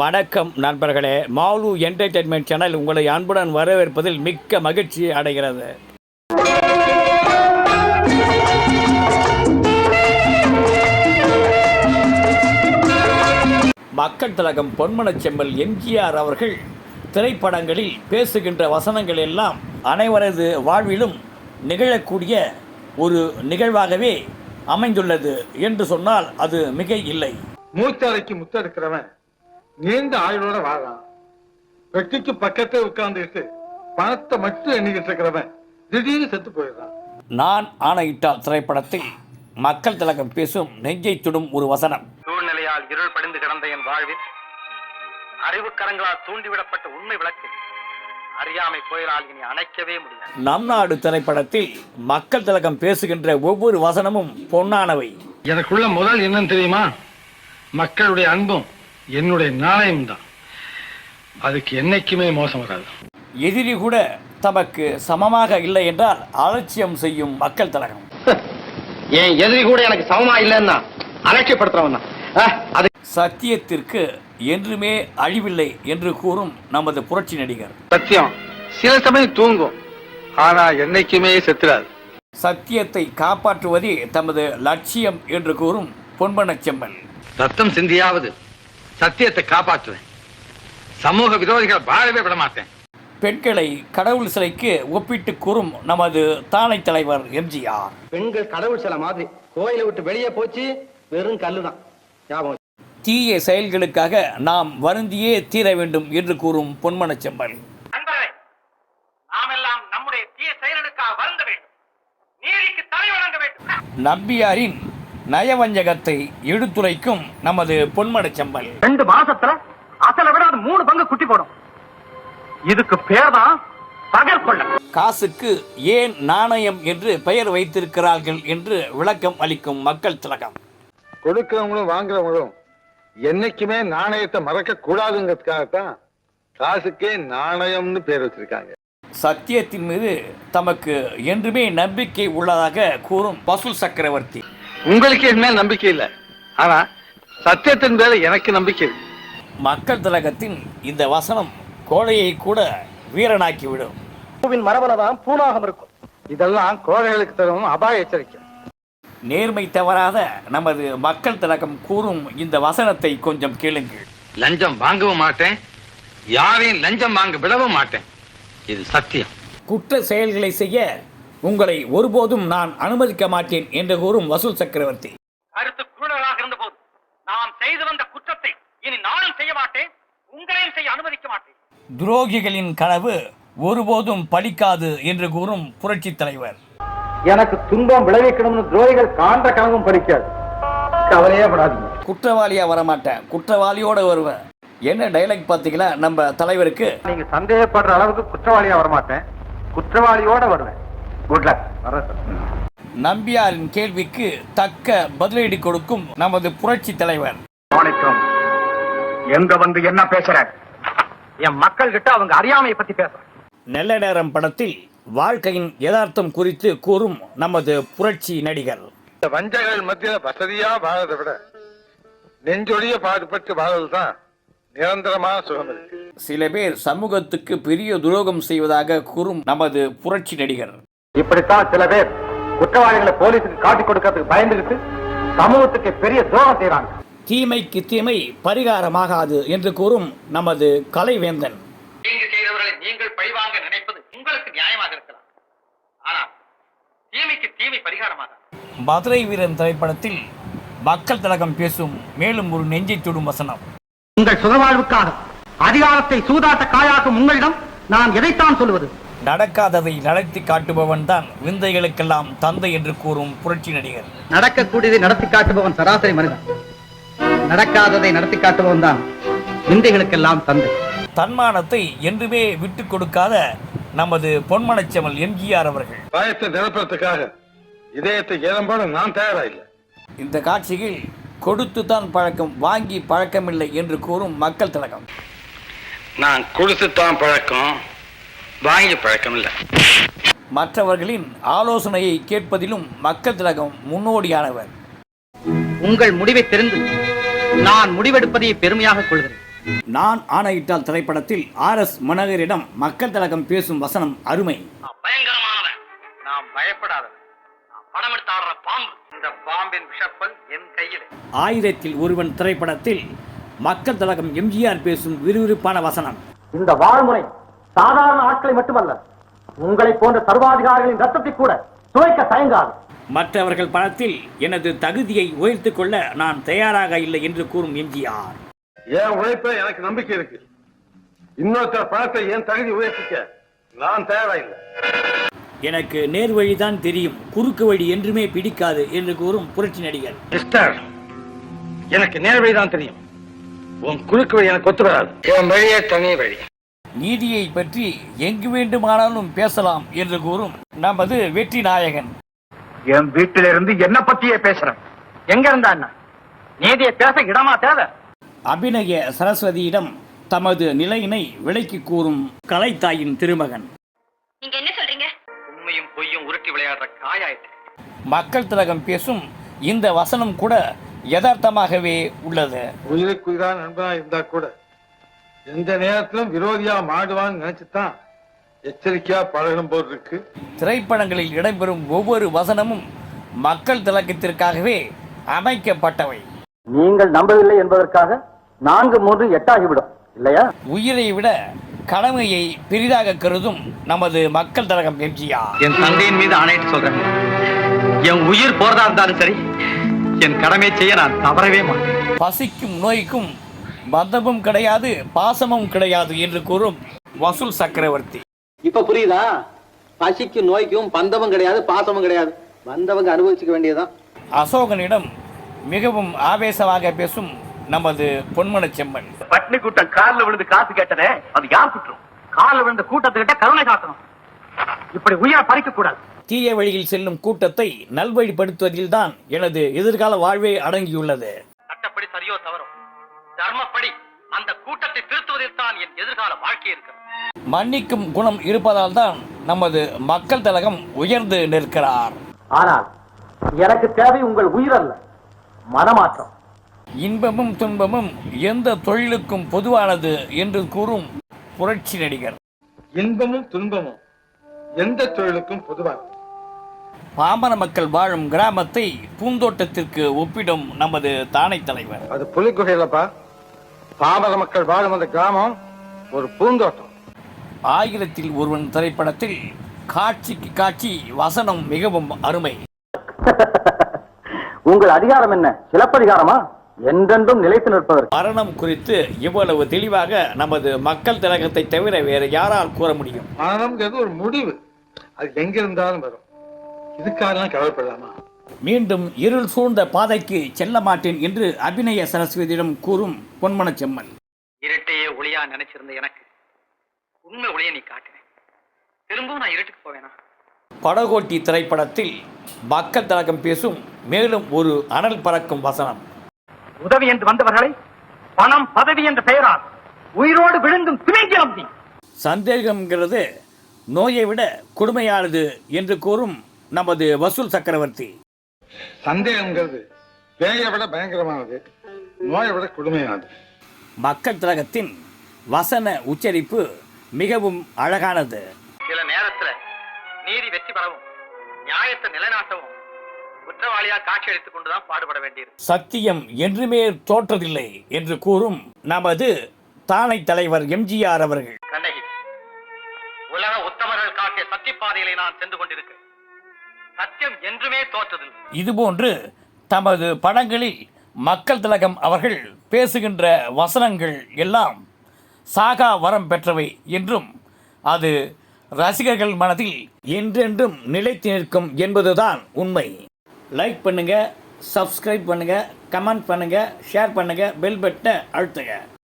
வணக்கம் நண்பர்களே. Mall entertainment channel உங்களை அன்புடன் வரவேற்பதில் மிக்க மகிழ்ச்சி அடைகிறது. மக்கள் திலகம் பொன்மனச் செம்மல் எம்ஜிஆர் அவர்கள் திரைப்படங்களில் பேசுகின்ற வசனங்கள் எல்லாம் அனைவரது வாழ்விலும் நிகழக்கூடிய ஒரு நிகழ்வாகவே அமைந்துள்ளது என்று சொன்னால் அது மிக இல்லை மூச்சரைக்கு முத்தெடுக்கிறவன் நீண்ட ஆயுளோட வாழான் வெட்டிக்கு பக்கத்துல உட்கார்ந்துக்கிட்டு பணத்தை மட்டும் எண்ணிக்கிட்டு இருக்கிறவன் திடீர்னு செத்து போயிடுறான். நான் ஆணையிட்டால் திரைப்படத்தில் மக்கள் திலகம் பேசும் நெஞ்சை சுடும் ஒரு வசனம். சூழ்நிலையால் இருள் படிந்து கிடந்த என் வாழ்வில் அறிவுக்கரங்களால் தூண்டிவிடப்பட்ட உண்மை விளக்கு அறியாமை புயலால் இனி அணைக்கவே முடியாது. நம் நாடு திரைப்படத்தில் மக்கள் திலகம் பேசுகின்ற ஒவ்வொரு வசனமும் பொன்னானவை. எனக்குள்ள முதல் என்னன்னு தெரியுமா? மக்களுடைய அன்பும் என்னுடைய நாணயம் தான் அதுக்கு என்னைக்குமே மோசம் வராது. எதிரி கூட தமக்கு சமமாக இல்லை என்றால் அலட்சியம் செய்யும் மக்கள் திலகம். என் எதிரி கூட எனக்கு சமமா இல்லைன்னா? அலட்சியப்படுத்துறவன் அது சத்தியத்திற்கு என்றுமே அழிவில்லை என்று கூறும் நமது புரட்சி நடிகர். சத்தியம். சில சமயம் தூங்கும். ஆனா என்னைக்குமே செத்துறாது. சத்தியத்தை காப்பாற்றுவதே தமது லட்சியம் என்று கூறும் பொன்பனச் செம்மல் ரத்தம் சிந்தியாவது. சத்தியத்தை காப்பாற்றுவேன். சமூக விரோதிகள் வாழவே விட மாட்டேன் பெண்களை கடவுள் சிலைக்கு ஒப்பிட்டு கூறும் நமது தானை தலைவர் எம்ஜிஆர். பெண்கள் கடவுள் சில மாதிரி கோயிலை விட்டு வெளியே போச்சு வெறும் கல்லுதான். ஞாபகம் தீய செயல்களுக்காக நாம் வருந்தியே தீர வேண்டும் என்று கூறும் வழங்க வேண்டும். நம்பியாரின் நயவஞ்சகத்தை எடுத்துரைக்கும் நமது பொன்மனச் செம்மல் ரெண்டு மாசத்துல அசலை விட அது மூணு பங்கு குட்டி போடும். இதுக்கு பேர் தான் காசுக்கு ஏன் நாணயம் என்று பெயர் வைத்திருக்கிறார்கள் என்று விளக்கம் அளிக்கும் மக்கள் திலகம். கொடுக்கிறவங்களும் வாங்குறவங்களும் என்னைக்குமே நாணயத்தை மறக்க கூடாதுங்கிறதுக்காகத்தான் காசுக்கே நாணயம்னு பேர் வச்சிருக்காங்க. சத்தியத்தின் மீது தமக்கு என்றுமே நம்பிக்கை உள்ளதாக கூறும் பசுல் சக்கரவர்த்தி. உங்களுக்கு என் மேல் நம்பிக்கை இல்லை. ஆனா சத்தியத்தின் மேல எனக்கு நம்பிக்கை மக்கள் திலகத்தின் இந்த வசனம் கோழையை கூட வீரனாக்கிவிடும். பூவின் மரபணதான் பூனாகம் இருக்கும். இதெல்லாம் கோழைகளுக்கு தரும் அபாய எச்சரிக்கை. நேர்மை தவறாத நமது மக்கள் திலகம் கூறும் இந்த வசனத்தை கொஞ்சம் கேளுங்கள். லஞ்சம் வாங்கவும் மாட்டேன். யாரையும் லஞ்சம் வாங்க விடவும் மாட்டேன். இது சத்தியம். குற்ற செயல்களை செய்ய உங்களை ஒருபோதும் நான் அனுமதிக்க மாட்டேன் என்று கூறும் வசூல் சக்கரவர்த்தி. கருத்து குருடர்களாக இருந்தபோது நாம் செய்து வந்த குற்றத்தை இனி நானும் செய்ய மாட்டேன் உங்களையும் செய்ய அனுமதிக்க மாட்டேன். துரோகிகளின் கனவு ஒருபோதும் பலிக்காது என்று கூறும் புரட்சித் தலைவர். எனக்கு துன்பம் விளைவிக்கணும்னு துரோகிகள் காண்ற கனவும் பறிக்காது கவலையே படாதீங்க. குற்றவாளியா வரமாட்டேன். குற்றவாளியோட வருவேன். என்ன டைலாக் பார்த்தீங்களா? நம்ம தலைவருக்கு. நீங்க சந்தேகப்படுற அளவுக்கு குற்றவாளியா வரமாட்டேன். குற்றவாளியோட வருவேன். குட் லக் நம்பியாரின் கேள்விக்கு தக்க பதிலடி கொடுக்கும் நமது புரட்சி தலைவர். வணக்கம். எங்க வந்து என்ன பேசுற? என் மக்கள் கிட்ட அவங்க அறியாமையை பத்தி பேசுறேன் நல்ல நேரம் படத்தில் வாழ்க்கையின் யதார்த்தம் குறித்து கூறும் நமது புரட்சி நடிகர். இந்த வஞ்சகர்கள் மத்தியில வசதியா வாழறதை விட நெஞ்சொழிய பாடுபட்டு வாழ்வதுதான் நிரந்தரமான சுகம் இருக்கு. சில பேர் சமூகத்துக்கு பெரிய துரோகம் செய்வதாக கூறும் நமது புரட்சி நடிகர். இப்படித்தான் சில பேர் குற்றவாளிகளை போலீஸுக்கு காட்டி கொடுக்கறதுக்கு பயந்துகிட்டு சமூகத்துக்கு பெரிய துரோகம் செய்யறாங்க தீமைக்கு தீமை பரிகாரமாகாது என்று கூறும் நமது கலைவேந்தன். தீங்கு செய்தவர்களை நீங்கள் பழிவாங்க நினைப்பது உங்களுக்கு நியாயமாக இருக்கலாம். ஆனால் தீமைக்கு தீமை பரிகாரமாக மதுரை வீரன் திரைப்படத்தில் மக்கள் திலகம் பேசும் மேலும் ஒரு நெஞ்சை தொடும் வசனம். உங்கள் சுகவாழ்வுக்காக அதிகாரத்தை சூதாட்ட காயாக்கும் உங்களிடம் நான் எதைத்தான் சொல்லுவது? நடக்காததை நடத்தி காட்டுபவன் தான் விந்தைகளுக்கெல்லாம் தந்தை என்று கூறும் புரட்சி நடிகர். நடக்கக்கூடியதை நடத்தி காட்டுபவன் சராசரி மனிதன். நடக்காததை நடத்தி காட்டுபவன் தான் விந்தைகளுக்கெல்லாம் தந்தை. தன்மானத்தை என்றுமே விட்டு கொடுக்காத நமது பொன்மனச்செமல் எம்ஜிஆர் அவர்கள். பயத்தை நிரப்புறதுக்காக இதயத்தை ஏலம் போட நான் தயாரா இல்லை இந்த காட்சியில் கொடுத்து தான் பழக்கம் வாங்கி பழக்கமில்லை என்று கூறும் மக்கள் திலகம். நான் கொடுத்துத்தான் பழக்கம் வாங்கி பழக்கம் இல்லை. மற்றவர்களின் ஆலோசனையை கேட்பதிலும் மக்கள் திலகம் முன்னோடியானவர். உங்கள் முடிவை தெரிந்து நான் முடிவெடுப்பதை பெருமையாக கொள்கிறேன். நான் ஆணையிட்டால் திரைப்படத்தில் ஆர் எஸ் மனோகரிடம் மக்கள் திலகம் பேசும் வசனம் அருமை. பயங்கரமானவன். நான் பயப்படாதவன். நான் படம் எடுத்து ஆடுற பாம்பு. இந்த பாம்பின் விஷப்பல் என் கையில். ஆயிரத்தில் ஒருவன் திரைப்படத்தில் மக்கள் திலகம் எம்ஜிஆர் பேசும் விறுவிறுப்பான வசனம். இந்த வாழ்முறை சாதாரண ஆட்களை மட்டுமல்ல உங்களை போன்ற சர்வாதிகாரிகளின் ரத்தத்தை கூட துவைக்க தயங்காது. மற்றவர்கள் படத்தில் எனது தகுதியை உயர்த்திக் கொள்ள நான் தயாராக இல்லை என்று கூறும் எம்ஜிஆர். என் உழைப்ப எனக்கு நம்பிக்கை இருக்கு. இன்னொருத்தர் பணத்தை என் தகுதி உயர்த்திக்க நான் தயாரா இல்லை எனக்கு நேர் வழிதான் தெரியும் குறுக்கு வழி என்றுமே பிடிக்காது என்று கூறும் புரட்சி நடிகர். மிஸ்டர் எனக்கு நேர் வழிதான் தெரியும். உன் குறுக்கு வழி எனக்கு ஒத்து வராது. என் வழியே தனி வழி. நீதியை பற்றி எங்கு வேண்டுமானாலும் பேசலாம் என்று கூறும் நமது வெற்றி நாயகன். என் வீட்டில இருந்து என்ன பத்தியே பேசுறேன். எங்க இருந்தா நீதியை பேச இடமா தேவை? அபிநய சரஸ்வதியிடம் தமது நிலையினை விலைக்கு கூறும் கலைத்தாயின் திருமகன். நீங்க என்ன சொல்றீங்க? உண்மையும் பொய்யும் உருட்டி விளையாடுற காயாயிட்டு மக்கள் திலகம் பேசும் இந்த வசனம் கூட யதார்த்தமாகவே உள்ளது. உயிருக்கு உயிரா நண்பனா இருந்தா கூட எந்த நேரத்திலும் விரோதியா மாடுவான்னு நினைச்சுதான் எச்சரிக்கையா பழகணும் போல் இருக்கு. திரைப்படங்களில் இடம்பெறும் ஒவ்வொரு வசனமும் மக்கள் திலகத்திற்காகவே அமைக்கப்பட்டவை. நீங்கள் நம்பவில்லை என்பதற்காக நான்கு மூன்று எட்டாகிவிடும். இல்லையா? உயிரை விட கடமையை பெரிதாக கருதும் நமது மக்கள் திலகம் எம்ஜிஆர். என் தந்தையின் மீது ஆணையிட்டு சொல்றேன். என் உயிர் போறதா இருந்தாலும் சரி என் கடமை செய்ய நான் தவறவே மாட்டேன். பசிக்கும் நோய்க்கும் பந்தமும் கிடையாது பாசமும் கிடையாது என்று கூறும் வசூல் சக்கரவர்த்தி. இப்ப புரியுதா? பசிக்கும் நோய்க்கும் பந்தமும் கிடையாது பாசமும் கிடையாது. வந்தவங்க அனுபவிச்சுக்க வேண்டியதுதான். அசோகனிடம் மிகவும் ஆவேசமாக பேசும் நமது பொன்மனச் செம்மன். பட்னி கூட்டம் காலில் விழுந்து காசு கேட்டதே அது யார் குற்றம்? காலில் விழுந்த கூட்டத்துக்கிட்ட கருணை காட்டணும். இப்படி உயிரை பறிக்க கூடாது. தீய வழியில் செல்லும் கூட்டத்தை நல்வழிப்படுத்துவதில்தான் எனது எதிர்கால வாழ்வே அடங்கியுள்ளது. சட்டப்படி சரியோ தவறோ. தர்மப்படி அந்த கூட்டத்தை திருத்துவதில் தான் என் எதிர்கால வாழ்க்கை இருக்கிறது. மன்னிக்கும் குணம் இருப்பதால் தான் நமது மக்கள் திலகம் உயர்ந்து நிற்கிறார். ஆனால் எனக்கு தேவை உங்கள் உயிர் அல்ல மனமாற்றம். இன்பமும் துன்பமும் எந்த தொழிலுக்கும் பொதுவானது என்று கூறும் புரட்சி நடிகர். இன்பமும் துன்பமும் எந்த தொழிலுக்கும் பொதுவானது. பாமர மக்கள் வாழும் கிராமத்தை பூந்தோட்டத்திற்கு ஒப்பிடும் நமது தானை தலைவர். அது புலிக்குகையிலப்பா பாமர மக்கள் வாழும் அந்த கிராமம் ஒரு பூந்தோட்டம். ஆயிரத்தில் ஒருவன் திரைப்படத்தில் காட்சிக்கு காட்சி வசனம் மிகவும் அருமை. உங்கள் அதிகாரம் என்ன? சிலப்பதிகாரமா? என்றென்றும் நிலைத்து நிற்பதற்கு. மரணம் குறித்து இவ்வளவு தெளிவாக நமது மக்கள் திலகத்தை தவிர வேறு யாரால் கூற முடியும்? மரணம்ங்கிறது ஒரு முடிவு. அது எங்க இருந்தாலும் வரும். இதுக்காகலாம் கவலைப்படலாமா? மீண்டும் இருள் சூழ்ந்த பாதைக்கு செல்ல மாட்டேன் என்று அபிநய சரஸ்வதியிடம் கூறும் பொன்மனச் செம்மன் இருட்டையே ஒளியா நினைச்சிருந்த எனக்கு. உண்மை ஒளியை நீ காட்டினேன் திரும்பவும் நான் இருட்டுக்கு போவேனா? படகோட்டி திரைப்படத்தில் மக்கள் திலகம் பேசும் மேலும் ஒரு அனல் பறக்கும் வசனம். உதவி என்று வந்தவர்களை பணம் பதவி என்ற பெயரால் உயிரோடு விழுங்கும் திமிங்கிலம் நீ சந்தேகம்ங்கிறது நோயை விட கொடுமையானது என்று கூறும் நமது வசூல் சக்கரவர்த்தி. சந்தேகம்ங்கிறது பேயை விட பயங்கரமானது நோயை விட கொடுமையானது. மக்கள் திலகத்தின் வசன உச்சரிப்பு மிகவும் அழகானது. சில நேரத்துல நீதி வெற்றி பெறவும் நியாயத்தை நிலைநாட்டவும் குற்றவாளியா காட்சி அளித்துக் கொண்டுதான் பாடுபட வேண்டியிருக்கு சத்தியம் என்றுமே தோற்றதில்லை என்று கூறும் நமது தானை தலைவர் எம்ஜிஆர் அவர்கள். கண்ணகி உலக உத்தமர்கள் காட்டிய சத்திப்பாதையிலே நான் சென்று கொண்டிருக்கிறேன். சத்தியம் என்றுமே தோற்றதில்லை. இதுபோன்று தமது படங்களில் மக்கள் திலகம் அவர்கள் பேசுகின்ற வசனங்கள் எல்லாம் சாகா வரம் பெற்றவை என்றும் அது ரசிகர்கள் மனதில் என்றென்றும் நிலைத்து நிற்கும் என்பதுதான் உண்மை. லைக் பண்ணுங்க சப்ஸ்கிரைப் பண்ணுங்க கமெண்ட் பண்ணுங்க ஷேர் பண்ணுங்க பெல் பட்டனை அழுத்துங்க.